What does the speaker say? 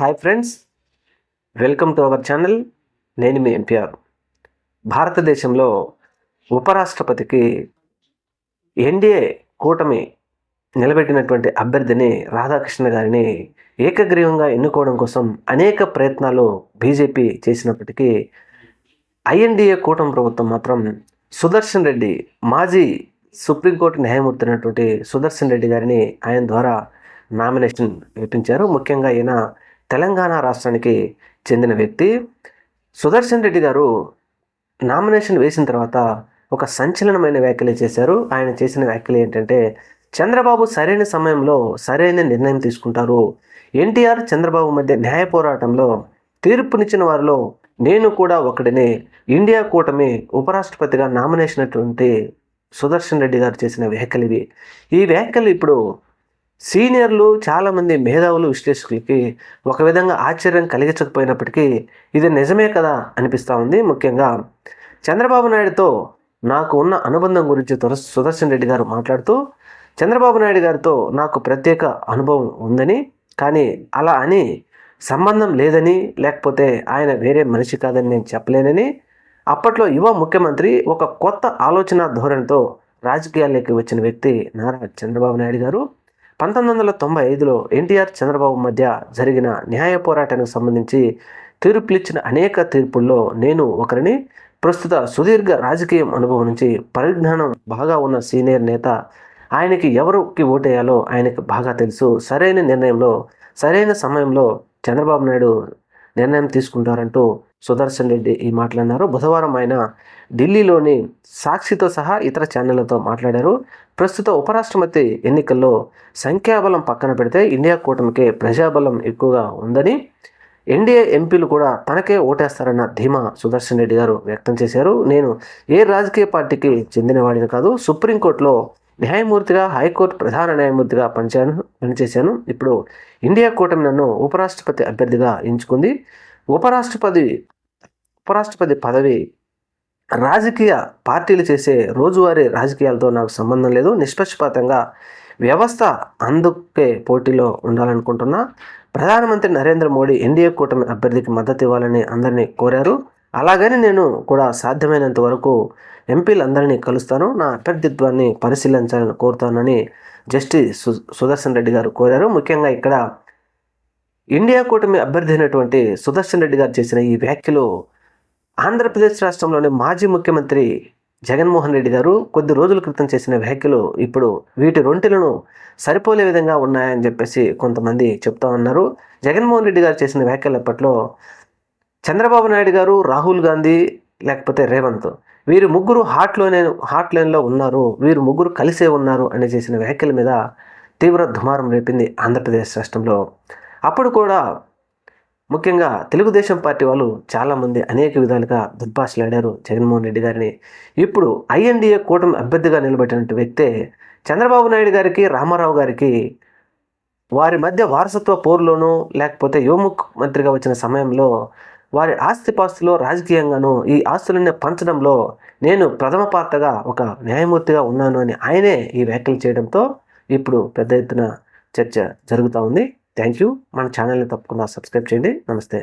Hi friends welcome to our channel నేను మీ NPR భారతదేశంలో ఉపరాష్ట్రపతికి ఎన్డీఏ కూటమి నిలబెట్టినటువంటి అభ్యర్థిని రాధాకృష్ణ గారిని ఏకగ్రీవంగా ఎన్నుకోవడం కోసం అనేక ప్రయత్నాలు బీజేపీ చేసినప్పటికీ ఐఎన్డీఏ కూటమి ప్రభుత్వం మాత్రం సుదర్శన్ రెడ్డి మాజీ సుప్రీంకోర్టు న్యాయమూర్తి అయినటువంటి సుదర్శన్ రెడ్డి గారిని ఆయన ద్వారా నామినేషన్ వేపించారు ముఖ్యంగా ఈయన తెలంగాణ రాష్ట్రానికి చెందిన వ్యక్తి. సుదర్శన్ రెడ్డి గారు నామినేషన్ వేసిన తర్వాత ఒక సంచలనమైన వ్యాఖ్యలు చేశారు. ఆయన చేసిన వ్యాఖ్యలు ఏంటంటే చంద్రబాబు సరైన సమయంలో సరైన నిర్ణయం తీసుకుంటారు. ఎన్టీఆర్ చంద్రబాబు మధ్య న్యాయ పోరాటంలో తీర్పునిచ్చిన వారిలో నేను కూడా ఒకడిని. ఇండియా కూటమి ఉపరాష్ట్రపతిగా నామినేషన్ అటువంటి సుదర్శన్ రెడ్డి గారు చేసిన వ్యాఖ్యలు ఇవి. ఈ వ్యాఖ్యలు ఇప్పుడు సీనియర్లు చాలామంది మేధావులు విశ్లేషకులకి ఒక విధంగా ఆశ్చర్యం కలిగించకపోయినప్పటికీ ఇది నిజమే కదా అనిపిస్తూ ఉంది ముఖ్యంగా. చంద్రబాబు నాయుడుతో నాకు ఉన్న అనుబంధం గురించి తుర సుదర్శన్ రెడ్డి గారు మాట్లాడుతూ చంద్రబాబు నాయుడు గారితో నాకు ప్రత్యేక అనుభవం ఉందని కానీ అలా అని సంబంధం లేదని లేకపోతే ఆయన వేరే మనిషి కాదని నేను చెప్పలేనని అప్పట్లో యువ ముఖ్యమంత్రి ఒక కొత్త ఆలోచన ధోరణితో రాజకీయాల్లోకి వచ్చిన వ్యక్తి నారా చంద్రబాబు నాయుడు గారు. పంతొమ్మిది వందల తొంభై ఐదులో ఎన్టీఆర్ చంద్రబాబు మధ్య జరిగిన న్యాయ పోరాటానికి సంబంధించి తీర్పులిచ్చిన అనేక తీర్పుల్లో నేను ఒకరిని ప్రస్తుత సుదీర్ఘ రాజకీయం అనుభవం నుంచి పరిజ్ఞానం బాగా ఉన్న సీనియర్ నేత ఆయనకి ఎవరికి ఓటేయాలో ఆయనకి బాగా తెలుసు. సరైన నిర్ణయంలో సరైన సమయంలో చంద్రబాబు నాయుడు నిర్ణయం తీసుకుంటారంటూ సుదర్శన్ రెడ్డి ఈ మాట్లాడినారు. బుధవారం ఆయన ఢిల్లీలోని సాక్షితో సహా ఇతర ఛానళ్ళతో మాట్లాడారు. ప్రస్తుత ఉపరాష్ట్రపతి ఎన్నికల్లో సంఖ్యాబలం పక్కన పెడితే ఇండియా కూటమికి ప్రజాబలం ఎక్కువగా ఉందని ఎన్డీఏ ఎంపీలు కూడా తనకే ఓటేస్తారన్న ధీమా సుదర్శన్ రెడ్డి గారు వ్యక్తం చేశారు. నేను ఏ రాజకీయ పార్టీకి చెందినవాడిని కాదు సుప్రీంకోర్టులో న్యాయమూర్తిగా హైకోర్టు ప్రధాన న్యాయమూర్తిగా పనిచాను పనిచేశాను. ఇప్పుడు ఇండియా కూటమి నన్ను ఉపరాష్ట్రపతి అభ్యర్థిగా ఎంచుకుంది. ఉపరాష్ట్రపతి ఉపరాష్ట్రపతి పదవి రాజకీయ పార్టీలు చేసే రోజువారీ రాజకీయాలతో నాకు సంబంధం లేదు. నిష్పక్షపాతంగా వ్యవస్థ అందుకే పోటీలో ఉండాలనుకుంటున్నా. ప్రధానమంత్రి నరేంద్ర మోడీ ఎన్డీఏ కూటమి అభ్యర్థికి మద్దతు ఇవ్వాలని అందరినీ కోరారు. అలాగని నేను కూడా సాధ్యమైనంత వరకు ఎంపీలందరినీ కలుస్తాను. నా అభ్యర్థిత్వాన్ని పరిశీలించాలని కోరుతానని జస్టిస్ సు సుదర్శన్ రెడ్డి గారు కోరారు. ముఖ్యంగా ఇక్కడ ఇండియా కూటమి అభ్యర్థి అయినటువంటి సుదర్శన్ రెడ్డి గారు చేసిన ఈ వ్యాఖ్యలు ఆంధ్రప్రదేశ్ రాష్ట్రంలోని మాజీ ముఖ్యమంత్రి జగన్మోహన్ రెడ్డి గారు కొద్ది రోజుల క్రితం చేసిన వ్యాఖ్యలు ఇప్పుడు వీటి రొంటిలను సరిపోలే విధంగా ఉన్నాయని చెప్పేసి కొంతమంది చెప్తా ఉన్నారు. జగన్మోహన్ రెడ్డి గారు చేసిన వ్యాఖ్యలు అప్పట్లో చంద్రబాబు నాయుడు గారు రాహుల్ గాంధీ లేకపోతే రేవంత్ వీరు ముగ్గురు హాట్లోనే హాట్ లైన్లో ఉన్నారు. వీరు ముగ్గురు కలిసే ఉన్నారు అని చేసిన వ్యాఖ్యల మీద తీవ్ర దుమారం రేపింది ఆంధ్రప్రదేశ్ రాష్ట్రంలో. అప్పుడు కూడా ముఖ్యంగా తెలుగుదేశం పార్టీ వాళ్ళు చాలామంది అనేక విధాలుగా దుర్భాషలాడారు జగన్మోహన్ రెడ్డి గారిని. ఇప్పుడు ఐఎన్డీఏ కూటమి అభ్యర్థిగా నిలబెట్టినట్టు వ్యక్తే చంద్రబాబు నాయుడు గారికి రామారావు గారికి వారి మధ్య వారసత్వ పోరులోనూ లేకపోతే యువముఖ్ ముఖ్యమంత్రిగా వచ్చిన సమయంలో వారి ఆస్తిపాస్తులో రాజకీయంగాను ఈ ఆస్తులన్నీ పంచడంలో నేను ప్రథమ పాత్రగా ఒక న్యాయమూర్తిగా ఉన్నాను అని ఆయనే ఈ వ్యాఖ్యలు చేయడంతో ఇప్పుడు పెద్ద ఎత్తున చర్చ జరుగుతూ ఉంది. Thank you. మన ఛానల్ని తప్పకుండా సబ్స్క్రైబ్ చేయండి. నమస్తే.